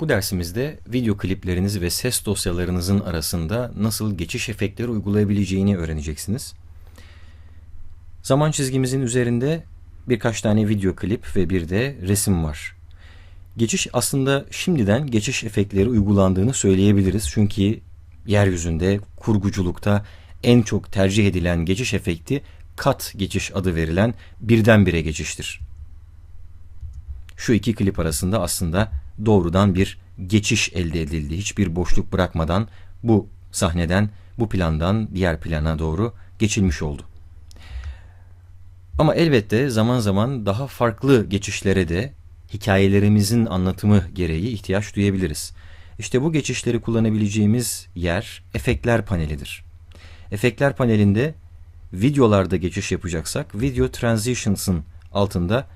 Bu dersimizde video klipleriniz ve ses dosyalarınızın arasında nasıl geçiş efektleri uygulayabileceğini öğreneceksiniz. Zaman çizgimizin üzerinde birkaç tane video klip ve bir de resim var. Geçiş aslında şimdiden geçiş efektleri uygulandığını söyleyebiliriz. Çünkü yeryüzünde kurguculukta en çok tercih edilen geçiş efekti kat geçiş adı verilen birdenbire geçiştir. Şu iki klip arasında aslında doğrudan bir geçiş elde edildi. Hiçbir boşluk bırakmadan bu sahneden, bu plandan diğer plana doğru geçilmiş oldu. Ama elbette zaman zaman daha farklı geçişlere de hikayelerimizin anlatımı gereği ihtiyaç duyabiliriz. İşte bu geçişleri kullanabileceğimiz yer efektler panelidir. Efektler panelinde videolarda geçiş yapacaksak video transitions'ın altında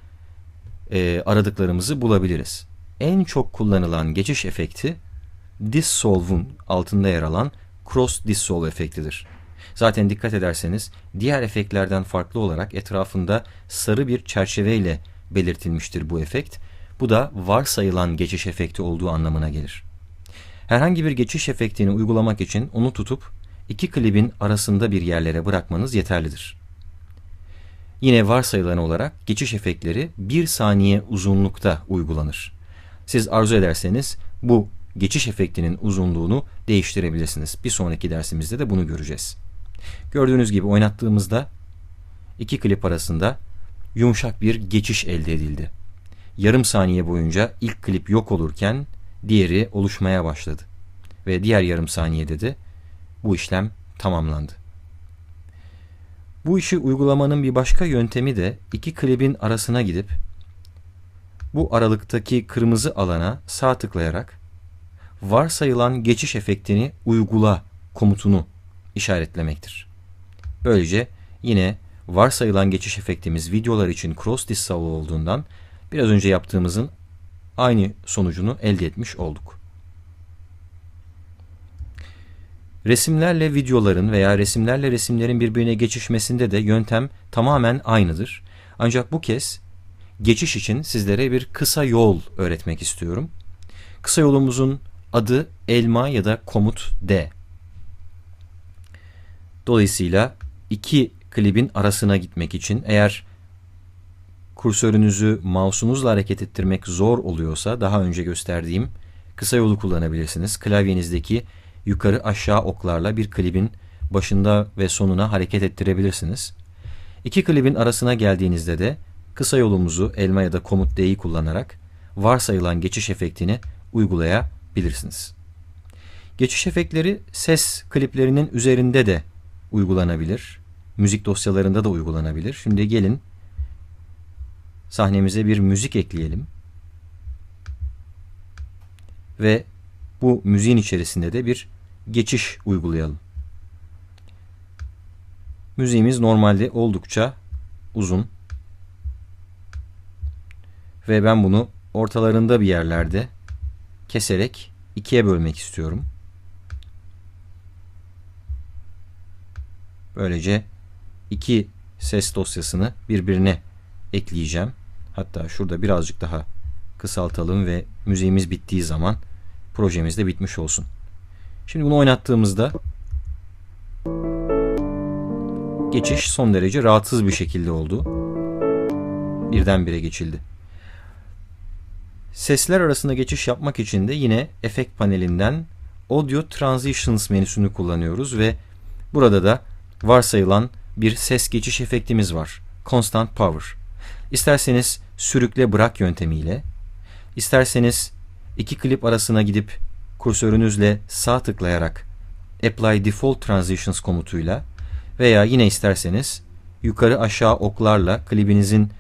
e, aradıklarımızı bulabiliriz. En çok kullanılan geçiş efekti Dissolve'un altında yer alan Cross Dissolve efektidir. Zaten dikkat ederseniz diğer efektlerden farklı olarak etrafında sarı bir çerçeveyle belirtilmiştir bu efekt. Bu da varsayılan geçiş efekti olduğu anlamına gelir. Herhangi bir geçiş efektini uygulamak için onu tutup iki klibin arasında bir yerlere bırakmanız yeterlidir. Yine varsayılan olarak geçiş efektleri bir saniye uzunlukta uygulanır. Siz arzu ederseniz bu geçiş efektinin uzunluğunu değiştirebilirsiniz. Bir sonraki dersimizde de bunu göreceğiz. Gördüğünüz gibi oynattığımızda iki klip arasında yumuşak bir geçiş elde edildi. Yarım saniye boyunca ilk klip yok olurken diğeri oluşmaya başladı. Ve diğer yarım saniyede de bu işlem tamamlandı. Bu işi uygulamanın bir başka yöntemi de iki klibin arasına gidip bu aralıktaki kırmızı alana sağ tıklayarak varsayılan geçiş efektini uygula komutunu işaretlemektir. Böylece yine varsayılan geçiş efektimiz videolar için cross dissolve olduğundan biraz önce yaptığımızın aynı sonucunu elde etmiş olduk. Resimlerle videoların veya resimlerle resimlerin birbirine geçişmesinde de yöntem tamamen aynıdır. Ancak bu kez geçiş için sizlere bir kısa yol öğretmek istiyorum. Kısa yolumuzun adı elma ya da komut D. Dolayısıyla iki klibin arasına gitmek için eğer kursörünüzü mouse'unuzla hareket ettirmek zor oluyorsa daha önce gösterdiğim kısa yolu kullanabilirsiniz. Klavyenizdeki yukarı aşağı oklarla bir klibin başında ve sonuna hareket ettirebilirsiniz. İki klibin arasına geldiğinizde de kısa yolumuzu elma ya da komut D'yi kullanarak varsayılan geçiş efektini uygulayabilirsiniz. Geçiş efektleri ses kliplerinin üzerinde de uygulanabilir. Müzik dosyalarında da uygulanabilir. Şimdi gelin sahnemize bir müzik ekleyelim. Ve bu müziğin içerisinde de bir geçiş uygulayalım. Müziğimiz normalde oldukça uzun. Ve ben bunu ortalarında bir yerlerde keserek ikiye bölmek istiyorum. Böylece iki ses dosyasını birbirine ekleyeceğim. Hatta şurada birazcık daha kısaltalım ve müziğimiz bittiği zaman projemiz de bitmiş olsun. Şimdi bunu oynattığımızda geçiş son derece rahatsız bir şekilde oldu. Birdenbire geçildi. Sesler arasında geçiş yapmak için de yine efekt panelinden Audio Transitions menüsünü kullanıyoruz ve burada da varsayılan bir ses geçiş efektimiz var. Constant Power. İsterseniz sürükle bırak yöntemiyle, isterseniz iki klip arasına gidip kursörünüzle sağ tıklayarak Apply Default Transitions komutuyla veya yine isterseniz yukarı aşağı oklarla klibinizin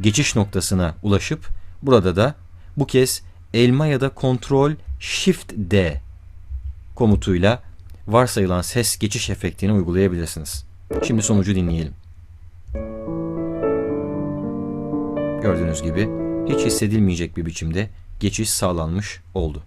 geçiş noktasına ulaşıp burada da bu kez elma ya da Ctrl Shift D komutuyla varsayılan ses geçiş efektini uygulayabilirsiniz. Şimdi sonucu dinleyelim. Gördüğünüz gibi hiç hissedilmeyecek bir biçimde geçiş sağlanmış oldu.